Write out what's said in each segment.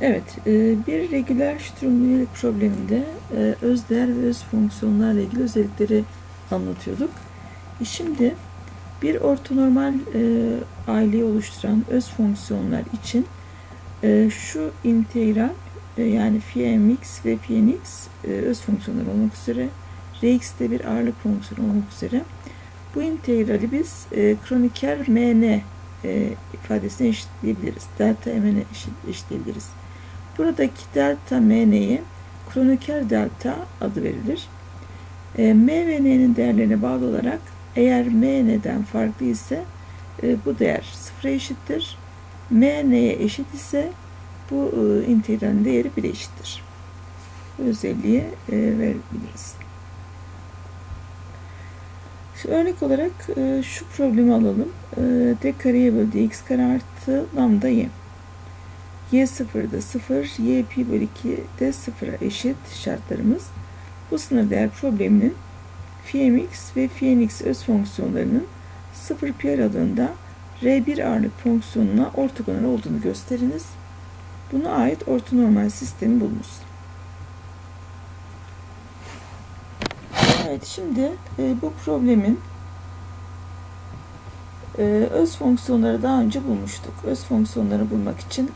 Evet, e, bir regüler Strömlinier probleminde e, öz değer ve öz fonksiyonlarla ilgili özellikleri anlatıyorduk. E, Şimdi bir ortonormal aileyi oluşturan öz fonksiyonlar için şu integral yani phi-mx ve phi-nx e, öz fonksiyonlar olmak üzere Rx de bir ağırlık fonksiyonu olmak üzere bu integrali biz kroniker mn ifadesine eşitleyebiliriz. Delta mn'e eşit, eşitleyebiliriz. Buradaki delta mn'ye kroniker delta adı verilir. E, m ve n'nin değerlerine bağlı olarak eğer m n'den farklı ise e, bu değer sıfıra eşittir. m n'ye eşit ise bu e, integralin değeri 1'e eşittir. Bu özelliği e, verebiliriz. Şimdi örnek olarak e, şu problemi alalım. E, d kareye bölü x kare artı lambda y. y sıfırda 0, y pi bölü 2 de 0'a eşit şartlarımız. Bu sınır değer probleminin phi-mx ve phi-nx öz fonksiyonlarının 0 pi aralığında R1 ağırlık fonksiyonuna ortogonal olduğunu gösteriniz. Buna ait ortonormal sistemi bulunuz. Evet şimdi e, bu problemin e, öz fonksiyonları daha önce bulmuştuk. Öz fonksiyonları bulmak için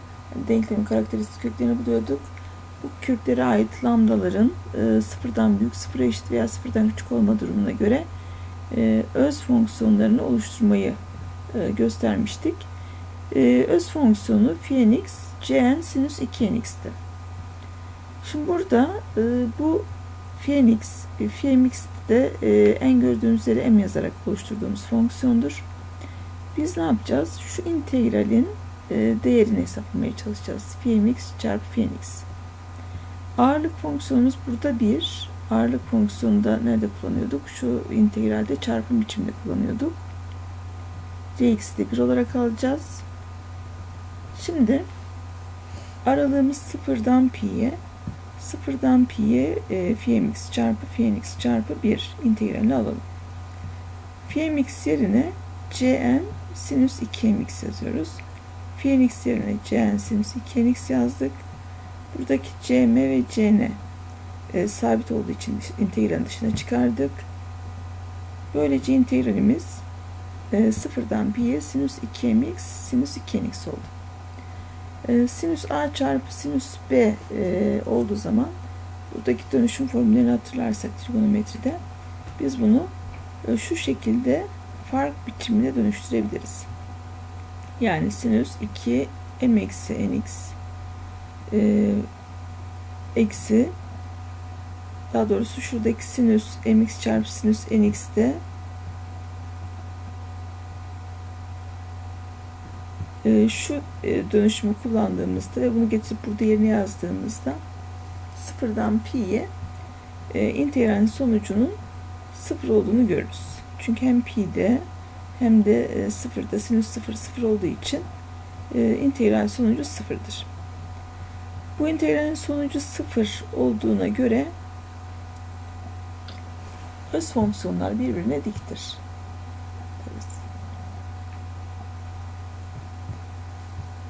denklemin karakteristik köklerini buluyorduk. Bu köklere ait lambdaların e, sıfırdan büyük, sıfıra eşit veya sıfırdan küçük olma durumuna göre e, öz fonksiyonlarını oluşturmayı e, göstermiştik. E, öz fonksiyonu phi-nx, cn sinüs 2nx'ti. Şimdi burada e, bu phi-nx, phi-mx de e, en gördüğünüz üzere m yazarak oluşturduğumuz fonksiyondur. Biz ne yapacağız? Şu integralin e, değerini hesaplamaya çalışacağız. phi-mx çarpı phi-nx. Ağırlık fonksiyonumuz burada 1. Ağırlık fonksiyonu da nerede kullanıyorduk? Şu integralde çarpım biçiminde kullanıyorduk. Rx'i de 1 olarak alacağız. Şimdi aralığımız sıfırdan pi'ye sıfırdan pi'ye e, phi-mx çarpı phi-nx çarpı 1 integralini alalım. phi-mx yerine cn sinüs 2mx yazıyoruz. Phi-nx yerine cn sinüs 2nx yazdık. Buradaki cm ve cn e, sabit olduğu için integralin dışına çıkardık. Böylece integralimiz e, sıfırdan pi'ye sinüs 2mx sinüs 2nx oldu. E, sinüs a çarpı sinüs b e, olduğu zaman buradaki dönüşüm formüllerini hatırlarsak trigonometride biz bunu e, şu şekilde fark biçimine dönüştürebiliriz. Yani sinüs 2 m eksi nx e, eksi daha doğrusu şuradaki sinüs mx çarpı sinüs nx'te e, şu e, dönüşümü kullandığımızda ve bunu getirip burada yerine yazdığımızda sıfırdan pi'ye e, integralin sonucunun sıfır olduğunu görürüz. Çünkü hem pi'de hem de e, sıfırda sinüs sıfır sıfır olduğu için e, integral sonucu sıfırdır. Bu integralin sonucu sıfır olduğuna göre öz fonksiyonlar birbirine diktir.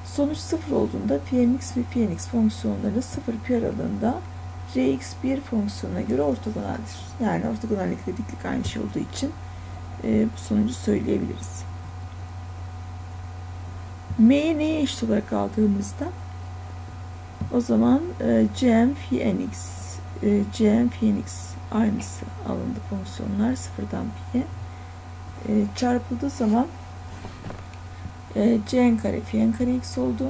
Sonuç sıfır olduğunda pmx ve pnx fonksiyonları sıfır pi aralığında rx1 fonksiyonuna göre ortogonaldir. Yani ortogonallik ve diklik aynı şey olduğu için e, bu sonucu söyleyebiliriz. m'yi neye eşit olarak aldığımızda o zaman e, cm phi nx e, cm phi nx aynısı alındı fonksiyonlar sıfırdan pi'ye e, çarpıldığı zaman e, cn kare phi kare x oldu.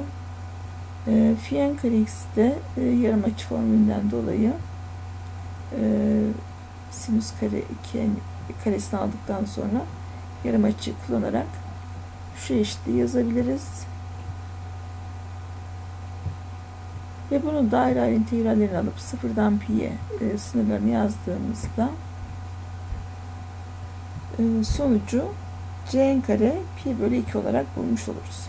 E, phi kare x de e, yarım açı formülünden dolayı e, sinüs kare 2 karesini aldıktan sonra yarım açı kullanarak şu eşitliği yazabiliriz. Ve bunu daire ayrı integrallerini alıp sıfırdan pi'ye e, sınırlarını yazdığımızda e, sonucu cn kare pi bölü 2 olarak bulmuş oluruz.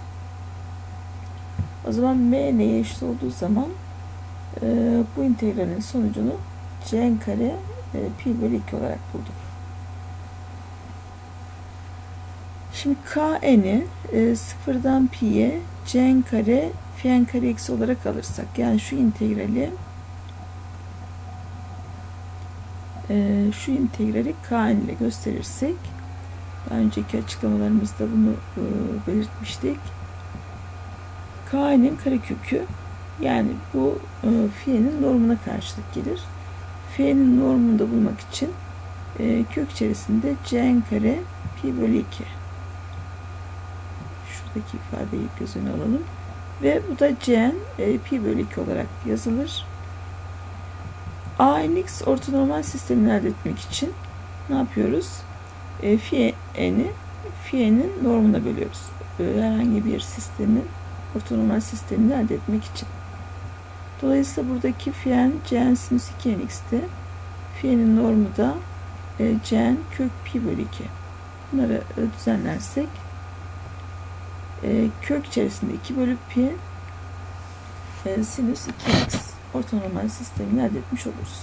O zaman m neye eşit olduğu zaman e, bu integralin sonucunu cn kare e, pi bölü 2 olarak bulduk. Şimdi kn'i e, sıfırdan pi'ye cn kare fn kare eksi olarak alırsak yani şu integrali e, şu integrali kn ile gösterirsek daha önceki açıklamalarımızda bunu e, belirtmiştik. K'nin karekökü yani bu e, fi'nin normuna karşılık gelir. Fi'nin normunu da bulmak için e, kök içerisinde cn kare pi bölü 2 şuradaki ifadeyi göz önüne alalım. Ve bu da cn e, pi bölü 2 olarak yazılır. ANX ortonormal sistemini elde etmek için ne yapıyoruz? E, fi'ni fi'nin normuna bölüyoruz. E, herhangi bir sistemin ortonormal sistemini elde etmek için. Dolayısıyla buradaki fi'en cn sinüs 2nx'ti. Fi'nin normu da e, cn kök pi bölü 2. Bunları e, düzenlersek e, kök içerisinde 2 bölü pi e, sinüs 2x ortonormal sistemini elde etmiş oluruz.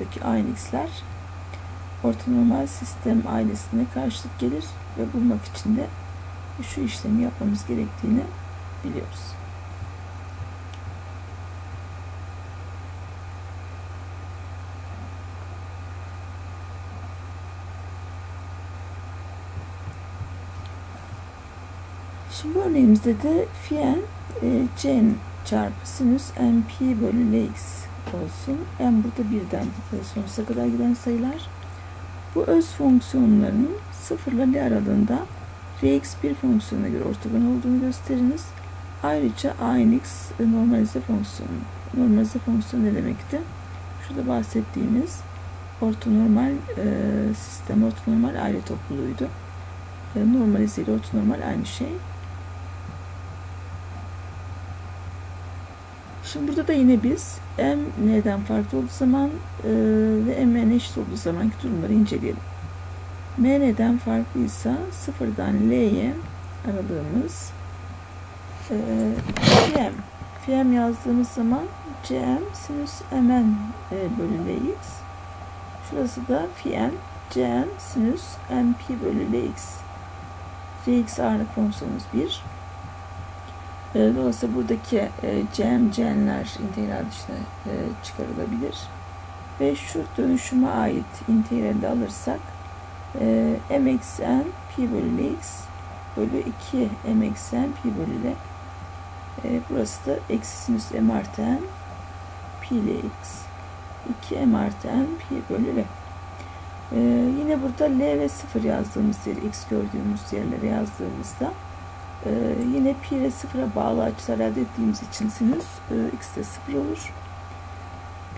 Buradaki aynı x'ler ortonormal sistem ailesine karşılık gelir ve bulmak için de şu işlemi yapmamız gerektiğini biliyoruz. Şimdi örneğimizde de fiyen e, cn çarpı sinüs mp bölü lx olsun. m burada birden sonsuza kadar giden sayılar. Bu öz fonksiyonlarının sıfırla l aralığında rx bir fonksiyonuna göre ortogon olduğunu gösteriniz. Ayrıca anx normalize fonksiyonu. Normalize fonksiyon ne demekti? Şurada bahsettiğimiz ortonormal e, sistem, ortonormal aile topluluğuydu. E, normalize ile ortonormal aynı şey. Şimdi burada da yine biz m n'den farklı olduğu zaman e, ve m n eşit olduğu zamanki durumları inceleyelim. m n'den farklıysa sıfırdan l'ye aradığımız e, fm. fm yazdığımız zaman cm sinüs mn e, bölü lx. Şurası da fn cm sinüs mp bölü lx. rx ağırlık fonksiyonumuz 1. E, dolayısıyla buradaki e, cm, c'nler integral dışına e, çıkarılabilir. Ve şu dönüşüme ait integrali alırsak e, m eksi n pi bölü x bölü 2 m eksi n pi bölü. E, burası da eksi sinüs m artı n pi ile x 2 m artı n pi bölü l. E, yine burada l ve 0 yazdığımız yer, x gördüğümüz yerlere yazdığımızda ee, yine pi ile sıfıra bağlı açılar elde ettiğimiz için sinüs e, x de sıfır olur.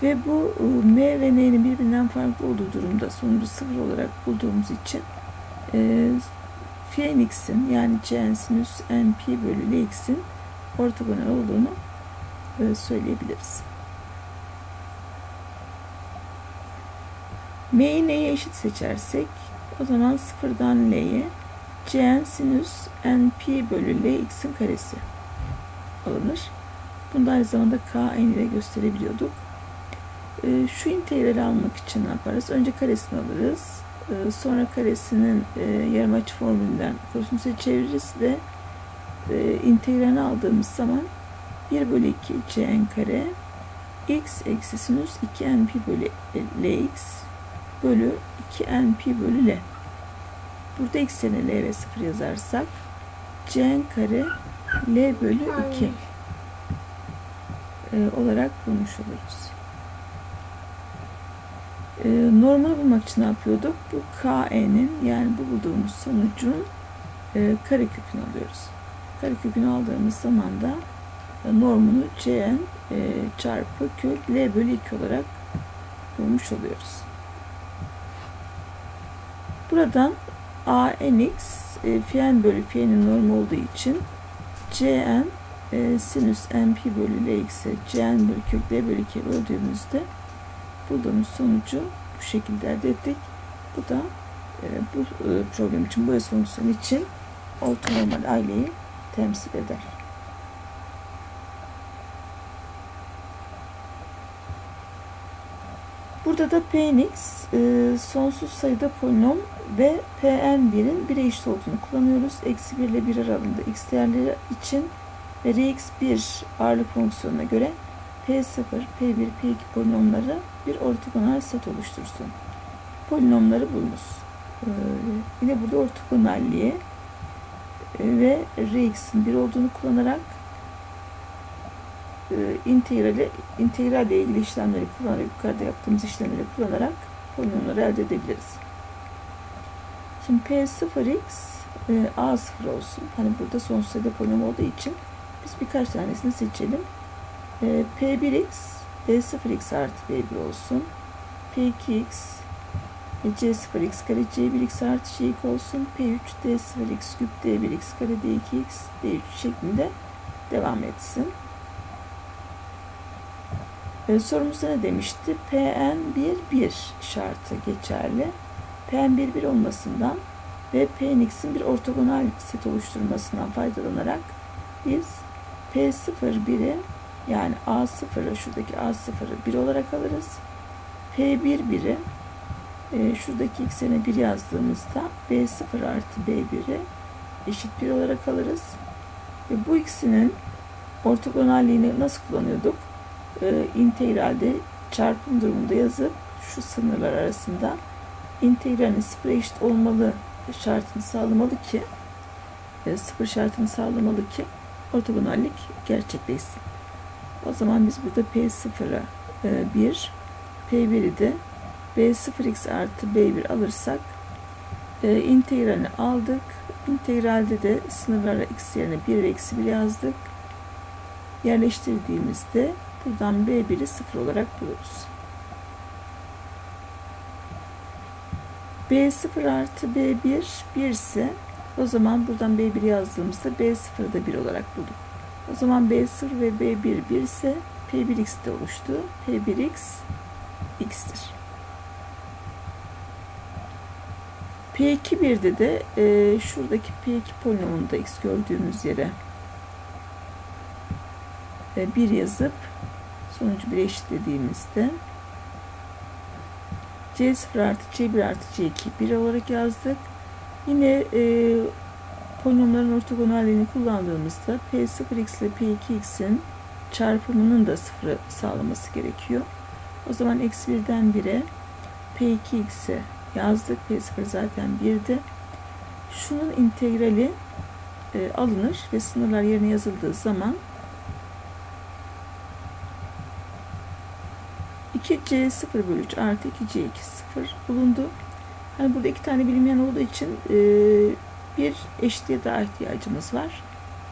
Ve bu e, m ve n'nin birbirinden farklı olduğu durumda sonucu sıfır olarak bulduğumuz için e, fi'nin x'in yani cn sinüs n pi bölü x'in ortogonal olduğunu e, söyleyebiliriz. m'yi neye eşit seçersek o zaman sıfırdan l'ye cn sinüs np bölü lx'in karesi alınır. Bunu da aynı zamanda kn ile gösterebiliyorduk. E, şu integrali almak için ne yaparız? Önce karesini alırız. E, sonra karesinin e, yarım açı formülünden kosinüse çeviririz ve e, integralini aldığımız zaman 1 bölü 2 cn kare x eksi sinüs 2 np bölü lx bölü 2 np bölü l Burada ekseni L ve 0 yazarsak C kare L bölü 2 e, olarak bulmuş oluruz. E, normali bulmak için ne yapıyorduk? Bu KE'nin yani bu bulduğumuz sonucun e, karekökünü alıyoruz. Karekökünü aldığımız zaman da e, normunu Cn e, çarpı kök L bölü 2 olarak bulmuş oluyoruz. Buradan ANX e, fiyen bölü fiyenin normu olduğu için Cn e, sinüs np bölü lx'e Cn bölü kök l bölü 2 böldüğümüzde bulduğumuz sonucu bu şekilde elde ettik. Bu da e, bu e, problem için bu öz fonksiyonu için ortonormal aileyi temsil eder. Burada da Pnx e, sonsuz sayıda polinom ve Pn1'in 1'e eşit olduğunu kullanıyoruz. Eksi 1 ile 1 aralığında x değerleri için ve Rx1 ağırlık fonksiyonuna göre P0, P1, P2 polinomları bir ortogonal set oluştursun. Polinomları bulunuz. Ee, yine burada ortogonalliği e, ve Rx'in 1 olduğunu kullanarak e, integrali, integralle ilgili işlemleri kullanarak, yukarıda yaptığımız işlemleri kullanarak polinomları elde edebiliriz. Şimdi P0x e, A0 olsun. Hani burada sonsuz sayıda polinom olduğu için biz birkaç tanesini seçelim. E, P1x B0x artı B1 olsun. P2x e, C0x kare C1x artı C2 olsun. P3 D0x küp D1x kare D2x D3 şeklinde devam etsin. E, sorumuzda ne demişti? Pn1 1 şartı geçerli. Pn1 1 olmasından ve Pnx'in bir ortogonal set oluşturmasından faydalanarak biz P0 yani A0'ı şuradaki A0'ı 1 olarak alırız. P1 1'i e, şuradaki x'ine 1 yazdığımızda B0 artı B1'i eşit 1 olarak alırız. Ve bu ikisinin ortogonalliğini nasıl kullanıyorduk? E, integralde çarpım durumunda yazıp şu sınırlar arasında integralin sıfıra eşit olmalı şartını sağlamalı ki e, sıfır şartını sağlamalı ki ortogonallik gerçekleşsin. O zaman biz burada P0'a e, 1, P1'i de B0x artı B1 alırsak e, integralini aldık. İntegralde de sınırlara x yerine 1 ve eksi 1 yazdık. Yerleştirdiğimizde buradan B1'i 0 olarak buluruz. B0 artı B1 1 ise o zaman buradan B1 yazdığımızda B0'ı da 1 olarak bulduk. O zaman B0 ve B1 1 ise P1x de oluştu. P1x x'tir. P2 1'de de e, şuradaki P2 polinomunda x gördüğümüz yere e, 1 yazıp sonucu 1 eşitlediğimizde C0 artı C1 artı C2 1 olarak yazdık. Yine e, polinomların ortogonalliğini kullandığımızda P0x ile P2x'in çarpımının da sıfırı sağlaması gerekiyor. O zaman eksi 1'den 1'e P2x'i yazdık. P0 zaten 1'di. Şunun integrali e, alınır ve sınırlar yerine yazıldığı zaman 2C0 bölü 3 artı 2C2 0 bulundu. Hani burada iki tane bilinmeyen olduğu için e, bir eşitliğe daha ihtiyacımız var.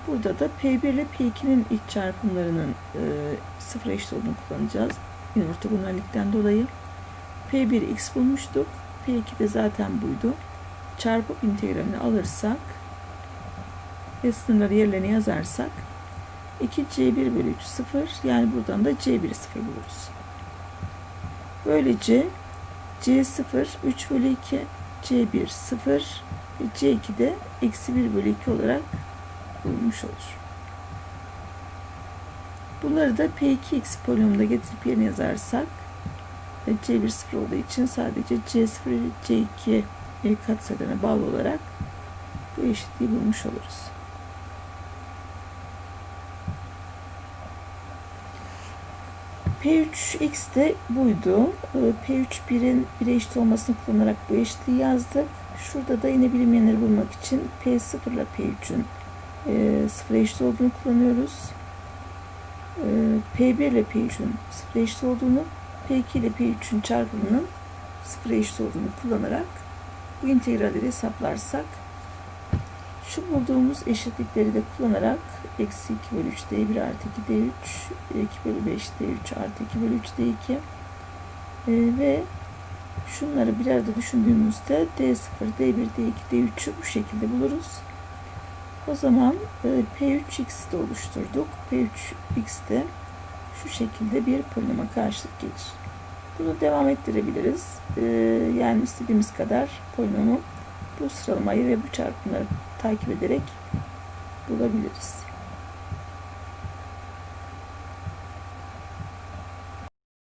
Burada da P1 ile P2'nin iç çarpımlarının e, sıfır eşit olduğunu kullanacağız. Yine ortogonallikten dolayı. P1 x bulmuştuk. P2 de zaten buydu. Çarpıp integralini alırsak ve sınırları yerlerine yazarsak 2C1 bölü 3 0 yani buradan da C1 0 buluruz. Böylece C0 3 bölü 2, C1 0 ve C2 de eksi 1 bölü 2 olarak bulmuş olur. Bunları da P2x polinomunda getirip yerine yazarsak C1 0 olduğu için sadece C0 C2 katsayılarına bağlı olarak bu eşitliği bulmuş oluruz. P3x de buydu. P3 1'in 1'e eşit olmasını kullanarak bu eşitliği yazdık. Şurada da yine bilinmeyenleri bulmak için P0 ile P3'ün e, sıfıra eşit olduğunu kullanıyoruz. E, P1 ile P3'ün sıfıra eşit olduğunu, P2 ile P3'ün çarpımının sıfıra eşit olduğunu kullanarak bu integralleri hesaplarsak şu bulduğumuz eşitlikleri de kullanarak eksi 2 bölü 3 d1 artı 2 d3 2 bölü 5 d3 artı 2 bölü 3 d2 e, ve şunları bir arada düşündüğümüzde d0 d1 d2 d3'ü bu şekilde buluruz. O zaman e, P3x de oluşturduk. P3x de şu şekilde bir polinoma karşılık gelir. Bunu devam ettirebiliriz. E, yani istediğimiz kadar polinomu bu sıralamayı ve bu çarpımları takip ederek bulabiliriz.